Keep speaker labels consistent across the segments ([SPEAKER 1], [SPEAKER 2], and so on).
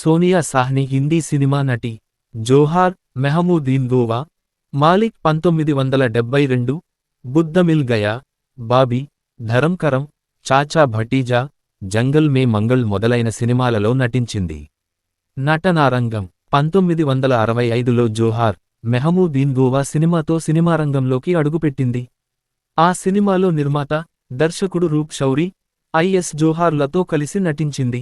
[SPEAKER 1] Sonia Sawhney Hindi cinema నటి జోహార్ మెహమూదీన్ దోవా మాలిక్ పంతొమ్మిది వందల డెబ్బై రెండు బుద్ధమిల్ గయా బాబీ ధరంకరం చాచా భటీజా జంగల్ మే మంగళ్ మొదలైన సినిమాలలో నటించింది. నటనారంగం పంతొమ్మిది వందల అరవై ఐదులో జోహార్ మెహమూదీన్ గోవా సినిమాతో సినిమారంగంలోకి అడుగుపెట్టింది. ఆ సినిమాలో నిర్మాత దర్శకుడు రూప్ షౌరి ఐఎస్ జోహార్లతో కలిసి నటించింది.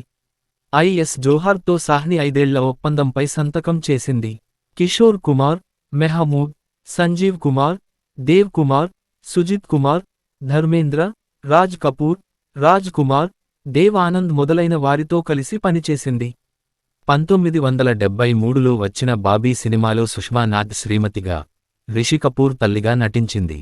[SPEAKER 1] ఐఎస్ జోహార్తో సాహ్ని ఐదేళ్ళ ఒప్పందంపై సంతకం చేసింది. కిషోర్ కుమార్ మెహమూద్ సంజీవ్ కుమార్ దేవ్ కుమార్ సుజిత్ కుమార్ ధర్మేంద్ర రాజ్ కపూర్ రాజ్ కుమార్ దేవ్ ఆనంద్ మొదలైన వారితో కలిసి పనిచేసింది. పంతొమ్మిది వందల డెబ్బై మూడులో వచ్చిన బాబీ సినిమాలో సుష్మా నాథ్ శ్రీమతిగా రిషి కపూర్ తల్లిగా నటించింది.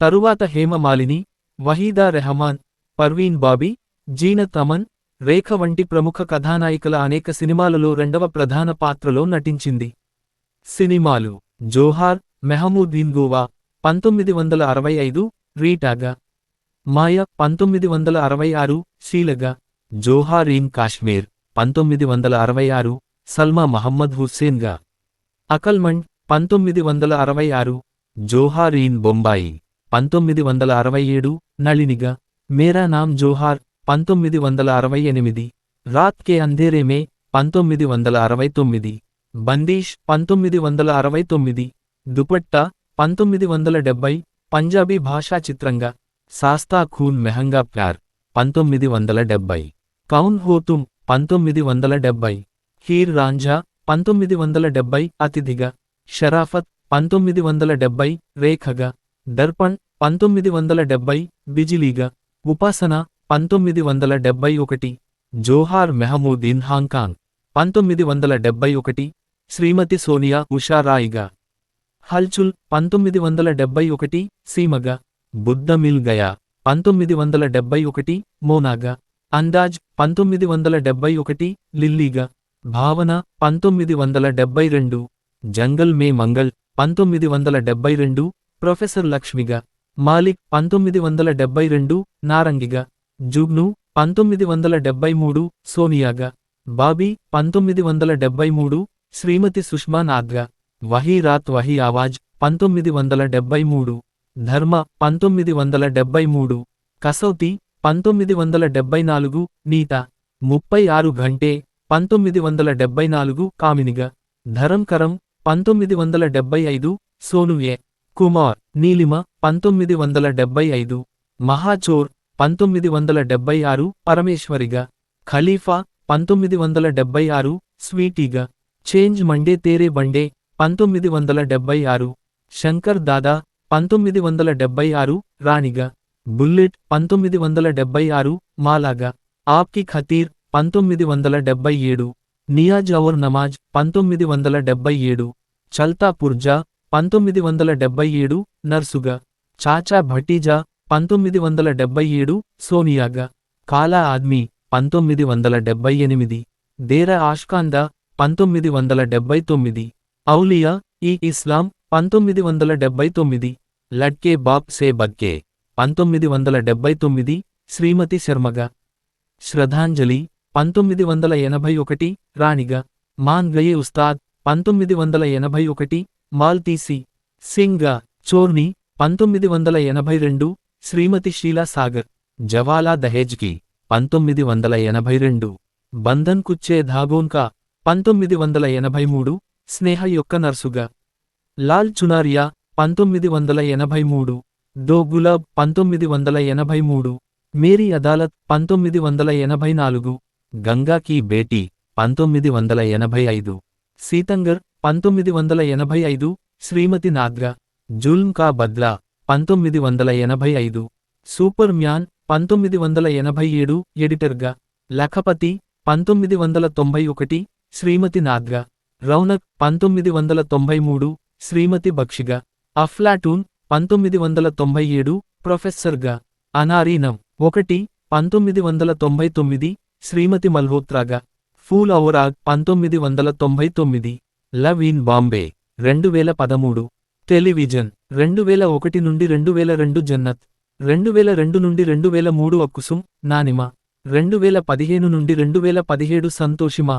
[SPEAKER 1] తరువాత హేమమాలిని వహీదా రెహమాన్ పర్వీన్ బాబీ జీనత్ అమన్ రేఖ వంటి ప్రముఖ కథానాయికల అనేక సినిమాలలో రెండవ ప్రధాన పాత్రలో నటించింది. సినిమాలు జోహార్ మెహమూద్దీన్ గోవా పంతొమ్మిది వందల అరవై ఐదు రీటాగా. మాయ పంతొమ్మిది వందల అరవై ఆరు శీలగా. జోహార్ ఇన్ కాశ్మీర్ పంతొమ్మిది వందల అరవై ఆరు సల్మా మహమ్మద్ హుస్సేన్గా. అకల్మండ్ పంతొమ్మిది వందల అరవై ఆరు జోహార్ ఇన్ బొంబాయి పంతొమ్మిది వందల అరవై ఏడు నళినిగా. మేరా నామ్ జోహార్ పంతొమ్మిది వందల అరవై ఎనిమిది. రాత్ కే అంధేరేమే పంతొమ్మిది వందల అరవై తొమ్మిది. బందీష్ పంతొమ్మిది వందల అరవై తొమ్మిది. దుపట్టా పంతొమ్మిది వందల డెబ్బై పంజాబీ భాషా చిత్రంగా. సాస్తా ఖూన్ మెహంగా ప్యార్ పంతొమ్మిది వందల డెబ్బై కౌన్ హోతుమ్ పంతొమ్మిది వందల డెబ్బై హీర్ రాంఝా పంతొమ్మిది వందల డెబ్బై అతిథిగా షరాఫత్ పంతొమ్మిది వందల డెబ్బై రేఖగా దర్పణ్ పంతొమ్మిది వందల డెబ్బై బిజిలీగా ఉపాసన పంతొమ్మిది వందల డెబ్బై ఒకటి జోహార్ మెహమూదీన్ హాంకాంగ్. పంతొమ్మిది వందల డెబ్బై ఒకటి శ్రీమతి సోనియా ఉషారాయిగా హల్చుల్ పంతొమ్మిది వందల డెబ్బై ఒకటి సీమగా. బుద్ధమిల్ గయా. పంతొమ్మిది వందల డెబ్బై ఒకటి మోనాగా. అందాజ్ పంతొమ్మిది వందల డెబ్బై ఒకటి లిల్లీగా. భావన పంతొమ్మిది వందల డెబ్బై రెండు జంగల్ మే మంగల్. పంతొమ్మిది వందల డెబ్బై రెండు ప్రొఫెసర్ లక్ష్మిగా. మాలిక్ పంతొమ్మిది వందల డెబ్బై రెండు నారంగిగా. జూగ్ను పంతొమ్మిది వందల డెబ్బై మూడు సోనియాగా. బాబీ పంతొమ్మిది వందల డెబ్బై మూడు శ్రీమతి సుష్మా నాద్గా వహీ రాత్ వహీ ఆవాజ్ పంతొమ్మిది వందల డెబ్బై మూడు. ధర్మ పంతొమ్మిది వందల డెబ్బై మూడు. కసౌతి పంతొమ్మిది వందల డెబ్బై నాలుగు నీత. ముప్పై ఆరు ఘంటే పంతొమ్మిది వందల డెబ్బై నాలుగు కామినిగా. ధరంకరం పంతొమ్మిది వందల డెబ్బై ఐదు సోనుయే. కుమార్ నీలిమ పంతొమ్మిది వందల డెబ్బై ఐదు. మహాచోర్ పంతొమ్మిది వందల డెబ్బై ఆరు పరమేశ్వరిగా. ఖలీఫా పంతొమ్మిది వందల డెబ్బై ఆరు స్వీటీగా. చేంజ్ మండే తేరే బండే పంతొమ్మిది వందల డెబ్బై ఆరు శంకర్ దాదా పంతొమ్మిది వందల డెబ్బై ఆరు రాణిగా. బుల్లెట్ పంతొమ్మిది వందల డెబ్బై ఆరు మాలాగా. ఆప్కి ఖతీర్ పంతొమ్మిది వందల డెబ్బై ఏడు నియాజ్ అవర్ నమాజ్ పంతొమ్మిది వందల డెబ్బై ఏడు చల్తా పుర్జా పంతొమ్మిది వందల డెబ్బై ఏడు నర్సుగా. చాచా భటీజా పంతొమ్మిది వందల డెబ్బై ఏడు సోనియాగా. కాలా ఆద్మీ పంతొమ్మిది వందల డెబ్బై ఎనిమిది. దేరా ఆష్కాందా పంతొమ్మిది వందల డెబ్బై తొమ్మిది. ఔలియా ఈ ఇస్లాం పంతొమ్మిది వందల డెబ్బై తొమ్మిది. లడ్కే బాబ్ సే బగ్కే పంతొమ్మిది వందల డెబ్బై తొమ్మిది. శ్రీమతి శర్మగా. శ్రద్ధాంజలి పంతొమ్మిది వందల ఎనభై ఒకటి. రాణిగా. మాన్ గయే ఉస్తాద్ పంతొమ్మిది వందల ఎనభై ఒకటి. మాల్తీసి. సింగా చోర్ని పంతొమ్మిది వందల ఎనభై రెండు. శ్రీమతి షీలా సాగర్ జవాలా దహేజ్కి పంతొమ్మిది వందల ఎనభై రెండు బంధన్ కుచ్చే ధాగోన్కా పంతొమ్మిది వందల ఎనభై మూడు స్నేహ యొక్క నర్సుగా. లాల్ చునారియా పంతొమ్మిది వందల ఎనభై మూడు దో గులాబ్ పంతొమ్మిది వందల ఎనభై మూడు మేరీ అదాలత్ పంతొమ్మిది వందల ఎనభై నాలుగు గంగా కీ బేటీ పంతొమ్మిది వందల ఎనభై ఐదు సీతంగర్ పంతొమ్మిది వందల ఎనభై ఐదు శ్రీమతి నాగ్రా జుల్మ్ కా బద్లా పంతొమ్మిది వందల ఎనభై ఐదు. సూపర్ మ్యాన్ పంతొమ్మిది వందల ఎనభై ఏడు ఎడిటర్గా. లఖపతి పంతొమ్మిది వందల తొంభై ఒకటి శ్రీమతి నాద్గా రౌనక్ పంతొమ్మిది వందల తొంభై మూడు శ్రీమతి బక్షిగా. అఫ్లాటూన్ పంతొమ్మిది వందల తొంభై ఏడు ప్రొఫెసర్గా. అనారీనం ఒకటి పంతొమ్మిది వందల తొంభై తొమ్మిది శ్రీమతి మల్హోత్రాగా. ఫూల్ అవరాగ్ పంతొమ్మిది వందల తొంభై తొమ్మిది. లవ్ ఇన్ బాంబే రెండు వేల పదమూడు. టెలివిజన్ రెండు వేల ఒకటి నుండి రెండు వేల రెండు జన్నత్ రెండు వేల రెండు నుండి రెండు వేల మూడు అక్కుసుం నానిమ రెండు వేల పదిహేను నుండి రెండు వేల పదిహేడు సంతోషిమా.